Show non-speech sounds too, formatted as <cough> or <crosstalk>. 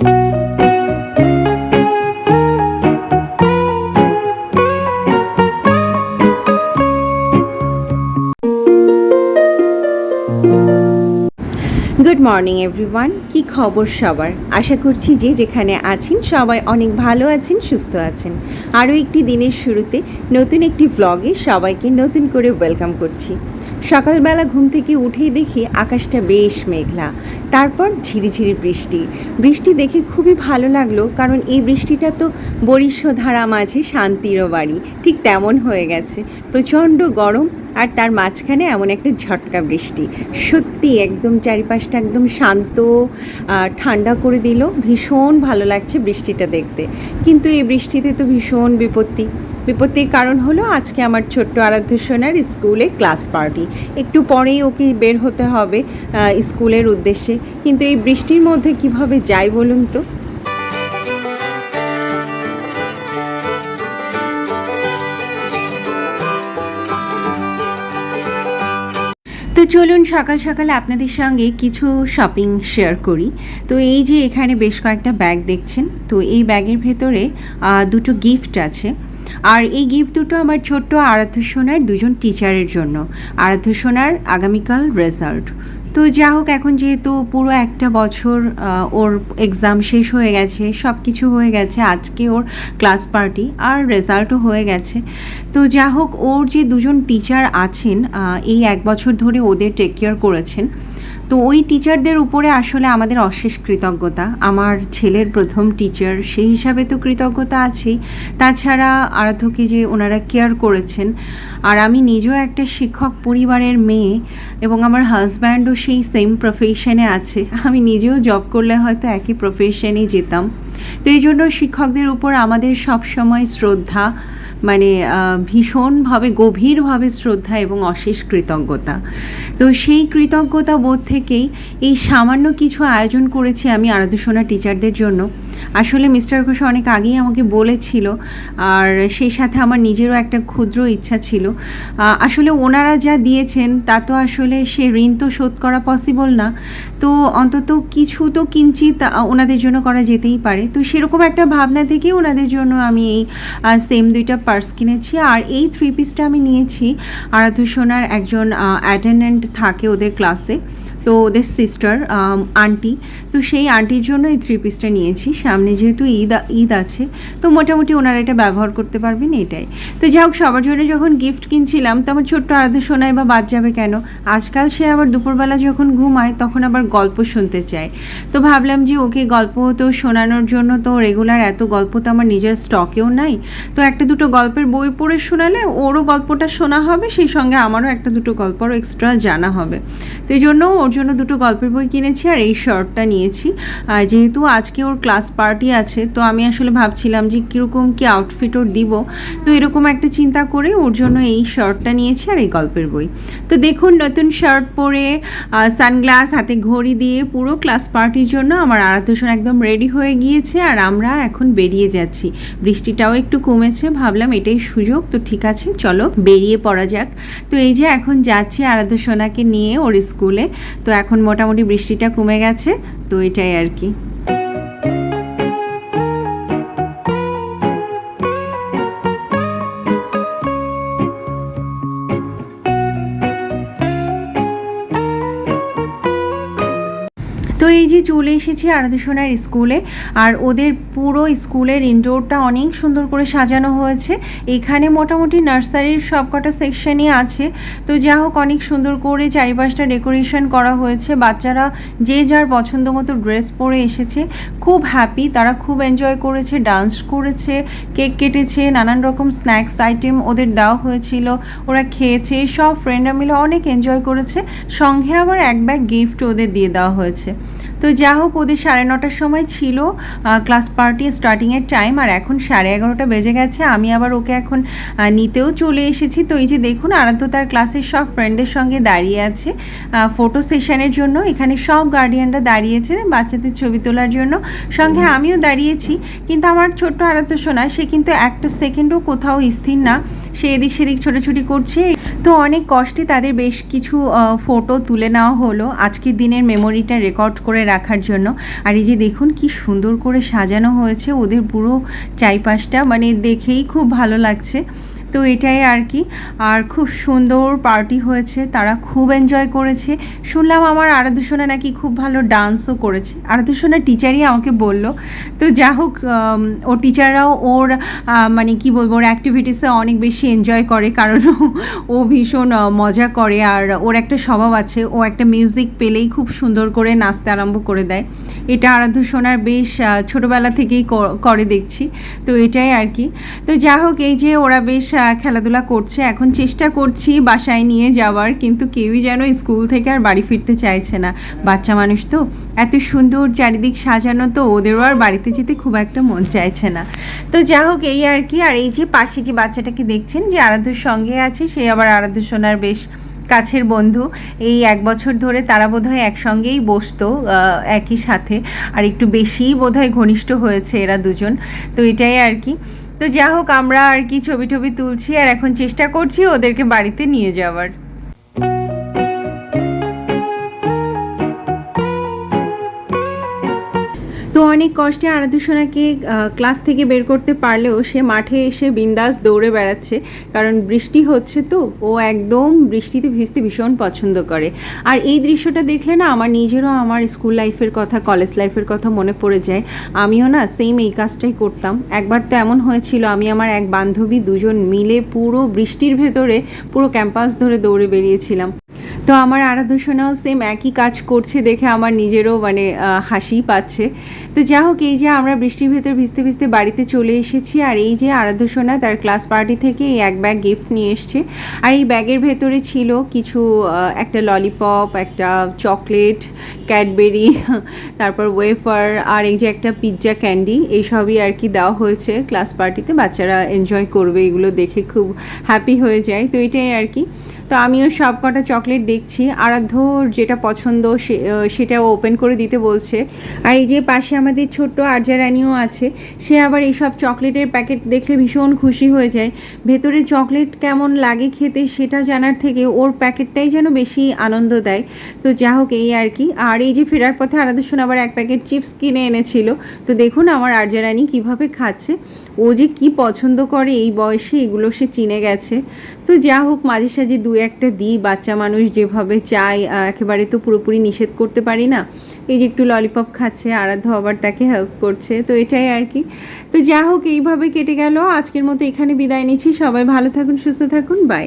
Good morning everyone কি খবর সবার? আশা করছি যে যেখানে আছেন সবাই অনেক ভালো আছেন, সুস্থ আছেন। আরও একটি দিনের শুরুতে নতুন একটি ভ্লগে সবাইকে নতুন করে ওয়েলকাম করছি। সকালবেলা ঘুম থেকে উঠেই দেখি আকাশটা বেশ মেঘলা। তারপর ঝিরিঝিরি বৃষ্টি। বৃষ্টি দেখে খুবই ভালো লাগল, কারণ এই বৃষ্টিটা তো বরিষ্ঠধারা মাঝে শান্তিরও বাড়ি। ঠিক তেমন হয়ে গেছে। প্রচণ্ড গরম আর তার মাঝখানে এমন একটা ঝটকা বৃষ্টি। সত্যি একদম চারিপাশটা একদম শান্ত ঠান্ডা করে দিল। ভীষণ ভালো লাগছে বৃষ্টিটা দেখতে। কিন্তু এই বৃষ্টিতে তো ভীষণ বিপত্তি। বিপত্তির কারণ হলো আজকে আমার ছোট্ট আরাধ্য সোনার স্কুলে ক্লাস পার্টি। একটু পরেই ওকে বের হতে হবে স্কুলের উদ্দেশ্যে। কিন্তু এই বৃষ্টির মধ্যে কীভাবে যাই বলুন তো? চলুন সকাল সকাল আপনাদের সঙ্গে কিছু শপিং শেয়ার করি। তো এই যে এখানে বেশ কয়েকটা ব্যাগ দেখছেন, তো এই ব্যাগের ভেতরে দুটো গিফট আছে। আর এই গিফট দুটো আমার ছোট্ট আরাধ্য সোনার দুজন টিচারের জন্য। আরাধ্য সোনার আগামীকাল রেজাল্ট তো যা হোক, এখন যেহেতু পুরো একটা বছর ওর এক্সাম শেষ হয়ে গেছে সব কিছু হয়ে গেছে, আজকে ওর ক্লাস পার্টি আর রেজাল্টও হয়ে গেছে। তো যা হোক, ওর যে দুজন টিচার আছেন এই এক বছর ধরে ওদের টেক কেয়ার করেছেন। তো ওই টিচারদের উপরে আসলে আমাদের অশেষ কৃতজ্ঞতা। আমার ছেলের প্রথম টিচার সেই হিসাবে তো কৃতজ্ঞতা আছেই। তাছাড়া আরাধ্যকে যে ওনারা কেয়ার করেছেন, আর আমি নিজেও একটা শিক্ষক পরিবারের মেয়ে এবং আমার হাজব্যান্ডও সেই সেম প্রফেশনে আছে। আমি নিজেও জব করলে হয়তো একই প্রফেশনেই যেতাম। তো এই জন্য শিক্ষকদের উপর আমাদের সব সময় শ্রদ্ধা মানে ভীষণভাবে, গভীরভাবে শ্রদ্ধা এবং অশেষ কৃতজ্ঞতা। তো সেই কৃতজ্ঞতা বোধ থেকেই এই সামান্য কিছু আয়োজন করেছি আমি আরাধ্যসোনা টিচারদের জন্য। আসলে মিস্টার ঘোষ অনেক আগেই আমাকে বলেছিল, আর সেই সাথে আমার নিজেরও একটা ক্ষুদ্র ইচ্ছা ছিল। আসলে ওনারা যা দিয়েছেন, তা তো আসলে সে ঋণ তো শোধ করা পসিবল না। তো অন্তত কিছু তো কিঞ্চিত ওনাদের জন্য করা যেতেই পারে। তো সেরকম একটা ভাবনা থেকে ওনাদের জন্য আমি এই সেম দুইটা পার্স কিনেছি। আর এই থ্রি পিসটা আমি নিয়েছি। আরাধ্য সোনার একজন অ্যাটেন্ডেন্ট থাকে ওদের ক্লাসে তো ওদের সিস্টার আন্টি তো সেই আন্টির জন্য এই থ্রি পিসটা নিয়েছি। সামনে যেহেতু ঈদ ঈদ আছে, তো মোটামুটি ওনারা এটা ব্যবহার করতে পারবেন এটাই। তো যাই হোক, সবার জন্য যখন গিফট কিনছিলাম, তো আমার ছোট্ট আরাধ্য শোনায় বা বাদ যাবে কেন? আজকাল সে আবার দুপুরবেলা যখন ঘুমায়, তখন আবার গল্প শুনতে চায়। তো ভাবলাম যে ওকে গল্প তো শোনানোর জন্য তো রেগুলার এত গল্প তো আমার নিজের স্টকেও নাই। তো একটা দুটো গল্পের বই পড়ে শোনালে ওরও গল্পটা শোনা হবে, সেই সঙ্গে আমারও একটা দুটো গল্প আরও এক্সট্রা জানা হবে। তো এই জন্য ওর জন্য দুটো গল্পের বই কিনেছি আর এই শার্টটা নিয়েছি। আর যেহেতু আজকে ওর ক্লাস পার্টি আছে, তো আমি আসলে ভাবছিলাম যে কীরকম কি আউটফিট ওর দিব। তো এরকম একটা চিন্তা করে ওর জন্য এই শার্টটা নিয়েছি আর এই গল্পের বই। তো দেখুন, নতুন শার্ট পরে সানগ্লাস, হাতে ঘড়ি দিয়ে পুরো ক্লাস পার্টির জন্য আমার আরাধ্যসন একদম রেডি হয়ে গিয়েছে আর আমরা এখন বেরিয়ে যাচ্ছি। বৃষ্টিটাও একটু কমেছে, ভাবলাম এটাই সুযোগ। তো ঠিক আছে, চলো বেরিয়ে পড়া যাক। তো এই যে এখন যাচ্ছি আরাধ্য সোনাকে নিয়ে ওর স্কুলে। তো এখন মোটামুটি বৃষ্টিটা কমে গেছে তো এটাই আর কি। চলে এসেছি আরাধ্যসোনার স্কুলে। আর ওদের পুরো স্কুলের ইনডোরটা অনেক সুন্দর করে সাজানো হয়েছে। এখানে মোটামুটি নার্সারির সবকটা সেকশনই আছে। তো যা হোক, অনেক সুন্দর করে চারিপাশটা ডেকোরেশন করা হয়েছে। বাচ্চারা যে যার পছন্দ মতো ড্রেস পরে এসেছে। খুব হ্যাপি তারা খুব এনজয় করেছে ডান্স করেছে কেক কেটেছে, নানান রকম স্ন্যাক্স আইটেম ওদের দেওয়া হয়েছিল। ওরা খেয়েছে, সব ফ্রেন্ডরা মিলে অনেক এনজয় করেছে। সঙ্গে আবার এক ব্যাগ গিফট ওদের দিয়ে দেওয়া হয়েছে। তো যা হোক ওদের সাড়ে নটার সময় ছিল ক্লাস পার্টি স্টার্টিংয়ের টাইম আর এখন সাড়ে এগারোটা বেজে গেছে। আমি আবার ওকে এখন নিতেও চলে এসেছি। তো এই যে দেখুন আরাধ্য তার ক্লাসের সব ফ্রেন্ডদের সঙ্গে দাঁড়িয়ে আছে ফটো সেশনের জন্য। এখানে সব গার্ডিয়ানরা দাঁড়িয়েছে বাচ্চাদের ছবি তোলার জন্য। সঙ্গে আমিও দাঁড়িয়েছি কিন্তু আমার ছোট্ট আরাধ্য সোনা সে কিন্তু একটা সেকেন্ডও কোথাও স্থির না। সে এদিক সেদিক ছোটাছুটি করছে। তো অনেক কষ্টে তাদের বেশ কিছু ফটো তুলে নেওয়া হলো। আজকের দিনের মেমোরিটা রেকর্ড করে রাখার রাখার জন্য। আর এই যে দেখুন কি সুন্দর করে সাজানো হয়েছে। ওদের পুরো চারিপাশটা মানে দেখেই খুব ভালো লাগছে। তো এটাই আর কি। আর খুব সুন্দর পার্টি হয়েছে, তারা খুব এনজয় করেছে। শুনলাম আমার আরাধ্যসোনা নাকি খুব ভালো ডান্সও করেছে। আরাধ্যসোনার টিচারই আমাকে বলল, তো যা হোক ও টিচাররাও ওর মানে কি বলব, ওর অ্যাক্টিভিটিসে অনেক বেশি এনজয় করে, কারণ ও- ভীষণ মজা করে। আর ওর একটা স্বভাব আছে, ও একটা মিউজিক পেলেই খুব সুন্দর করে নাচতে আরম্ভ করে দেয়। এটা আরাধ্য সোনার বেশ ছোটোবেলা থেকেই করে দেখছি। তো এটাই আর কি। তো যা হোক, এই যে ওরা বেশ খেলাধুলা করছে। এখন চেষ্টা করছি বাসায় নিয়ে যাওয়ার, কিন্তু কেউই যেন স্কুল থেকে আর বাড়ি ফিরতে চাইছে না। বাচ্চা মানুষ তো, এত সুন্দর চারিদিক সাজানো তো, ওদেরও আর বাড়িতে যেতে খুব একটা মন চাইছে না। তো যা হোক এই আর কি, আর এই যে পাশে যে বাচ্চাটাকে দেখছেন যে আরাধ্যর সঙ্গে আছে, সে আবার আরাধ্য সোনার বেশ কাছের বন্ধু। এই এক বছর ধরে তারা বোধ হয় একসঙ্গেই বসতো একই সাথে। আর একটু বেশিই বোধহয় ঘনিষ্ঠ হয়েছে এরা দুজন। তো এটাই আর কি। তো যা হোক, আমরা আর কি ছবি টবি তুলছি আর এখন চেষ্টা করছি ওদেরকে বাড়িতে নিয়ে যাওয়ার। তো অনেক কষ্টে আরাধ্যসোনাকে ক্লাস থেকে বের করতে পারলেও সে মাঠে এসে বিন্দাস দৌড়ে বেড়াচ্ছে। কারণ বৃষ্টি হচ্ছে তো, ও একদম বৃষ্টিতে ভিজতে ভীষণ পছন্দ করে। আর এই দৃশ্যটা দেখলে না আমার নিজেরও আমার স্কুল লাইফের কথা, কলেজ লাইফের কথা মনে পড়ে যায়। আমিও না সেম এই কাজটাই করতাম। একবার তো এমন হয়েছিল, আমি আমার এক বান্ধবী দুজন মিলে পুরো বৃষ্টির ভেতরে পুরো ক্যাম্পাস ধরে দৌড়ে বেরিয়েছিলাম। তো আমার আরাধ্যসোনাও সেম একই কাজ করছে দেখে আমার নিজেরও মানে হাসিই পাচ্ছে। তো যা হোক, এই যে আমরা বৃষ্টির ভেতর ভিজতে ভিজতে বাড়িতে চলে এসেছি আর এই যে আরাধ্যসোনা তার ক্লাস পার্টি থেকে এই এক ব্যাগ গিফট নিয়ে এসছে। আর এই ব্যাগের ভেতরে ছিল কিছু একটা ললিপপ একটা চকলেট ক্যাডবেরি <laughs> তারপর ওয়েফার আর এই যে একটা পিৎজা ক্যান্ডি এইসবই আর কি দেওয়া হয়েছে ক্লাস পার্টিতে বাচ্চারা এনজয় করবে, এগুলো দেখে খুব হ্যাপি হয়ে যায়। তো এটাই আর কি। তো আমিও সব কটা চকলেট দেখছি। আরাধ্যর যেটা পছন্দ সেটা ওপেন করে দিতে বলছে। আর এই যে পাশে আমাদের ছোট্ট আর্যা রানীও আছে, সে আবার এইসব চকলেটের প্যাকেট দেখলে ভীষণ খুশি হয়ে যায়। ভেতরে চকলেট কেমন লাগে খেতে সেটা জানার থেকে ওর প্যাকেটটাই যেন বেশি আনন্দ দেয়। তো যা হোক এই আর কি। আর এই যে ফেরার পথে আরাধ্যসোনা আবার এক প্যাকেট চিপস কিনে এনেছিল। তো দেখুন আমার আর্যা রানী কীভাবে খাচ্ছে। ও যে কি পছন্দ করে এই বয়সে এগুলো সে চিনে গেছে। তো যা হোক মাঝে সাঝে দু একটা দিই, বাচ্চা মানুষ যেভাবে চাই একেবারে তো পুরোপুরি নিষেধ করতে পারি না। এই যে একটু ললিপপ খাচ্ছে, আরাধ্য আবার তাকে হেল্প করছে, তো এটাই আর কি। তো যা হোক, এইভাবে কেটে গেল। আজকের মতো এখানে বিদায় নিচ্ছি। সবাই ভালো থাকুন, সুস্থ থাকুন। বাই